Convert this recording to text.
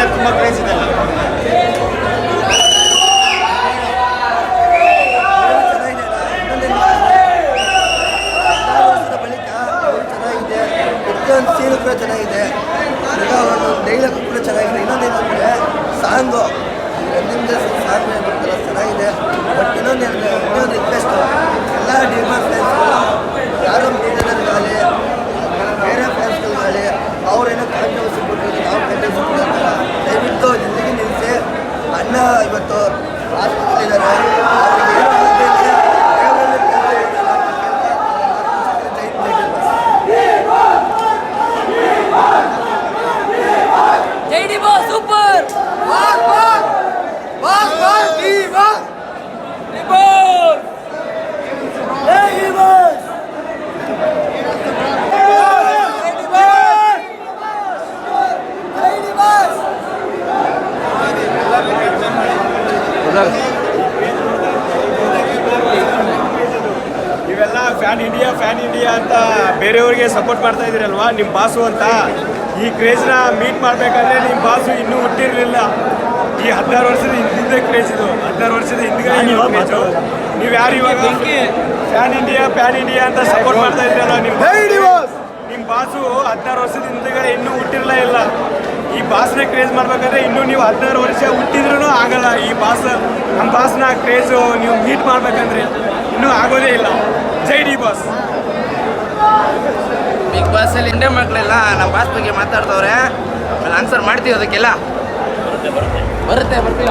ಮೇಲೆ ತುಂಬ ಕ್ರೇಜ್ ಇದೆ ಬಳಿಕ ಚೆನ್ನಾಗಿದೆ. ಪ್ರತಿಯೊಂದು ಸೀನು ಕೂಡ ಚೆನ್ನಾಗಿದೆ ಈಗ ಇವತ್ತು ಹಾಸ್ಪಿಟಲಿದ್ದಾರೆ ಅವ್ರಿಗೆ ಏನೋ ಆಗ್ತಾ ಇದೆ, ದೇವರಲ್ಲಿ ಪ್ರಾರ್ಥನೆ ಮಾಡೋಣ ಅಂತ ಕೇಳ್ತಾ ಜೈ ಜೈ ಬಸ್. ಜೈ ಡಿ ಬಾಸ್ ಸೂಪರ್ ನೀವೆಲ್ಲ ಫ್ಯಾನ್ ಇಂಡಿಯಾ ಫ್ಯಾನ್ ಇಂಡಿಯಾ ಅಂತ ಬೇರೆಯವ್ರಿಗೆ ಸಪೋರ್ಟ್ ಮಾಡ್ತಾ ಇದ್ದೀರಲ್ವಾ? ನಿಮ್ಮ ಬಾಸು ಅಂತ. ಈ ಕ್ರೇಜ್ನ ಮೀಟ್ ಮಾಡಬೇಕಾದ್ರೆ ನಿಮ್ಮ ಬಾಸು ಇನ್ನೂ ಹುಟ್ಟಿರಲಿಲ್ಲ. ಈ ಹದಿನಾರು ವರ್ಷದ ಹಿಂದೆ ಕ್ರೇಜ್ ಇದು. ಹದಿನಾರು ವರ್ಷದ ಹಿಂದ್ಗಡೆ ನೀವು ಯಾರು ಇವಾಗ? ಫ್ಯಾನ್ ಇಂಡಿಯಾ ಫ್ಯಾನ್ ಇಂಡಿಯಾ ಅಂತ ಸಪೋರ್ಟ್ ಮಾಡ್ತಾ ಇದ್ದೀರಲ್ಲ ನಿಮ್ಮ ನಿಮ್ಮ ಬಾಸು. ಹದಿನಾರು ವರ್ಷದ ಹಿಂದ್ಗಡೆ ಇನ್ನೂ ಹುಟ್ಟಿರಲೇ ಇಲ್ಲ. ಈ ಬಾಸ್ನ ಕ್ರೇಜ್ ಮಾಡ್ಬೇಕಾದ್ರೆ ಇನ್ನೂ ನೀವು ಹದಿನಾರು ವರ್ಷ ಹುಟ್ಟಿದ್ರೂ ಆಗಲ್ಲ. ಈ ಬಾಸ್ ನಮ್ಮ ಬಾಸ್ನ ಕ್ರೇಜು ನೀವು ಮೀಟ್ ಮಾಡ್ಬೇಕಂದ್ರೆ ಇನ್ನೂ ಆಗೋದೇ ಇಲ್ಲ. ಜೈ ಡಿ ಬಾಸ್. ಬಿಗ್ ಅಲ್ಲಿ ಇಂಡಿಯಾ ಮಕ್ಕಳೆಲ್ಲ ನಮ್ಮ ಬಾಸ್ ಬಗ್ಗೆ ಮಾತಾಡ್ತವ್ರೆ ಆಮೇಲೆ ಆನ್ಸರ್ ಮಾಡ್ತೀವಿ ಅದಕ್ಕೆಲ್ಲ. ಬರುತ್ತೆ ಬರ್ತೀವಿ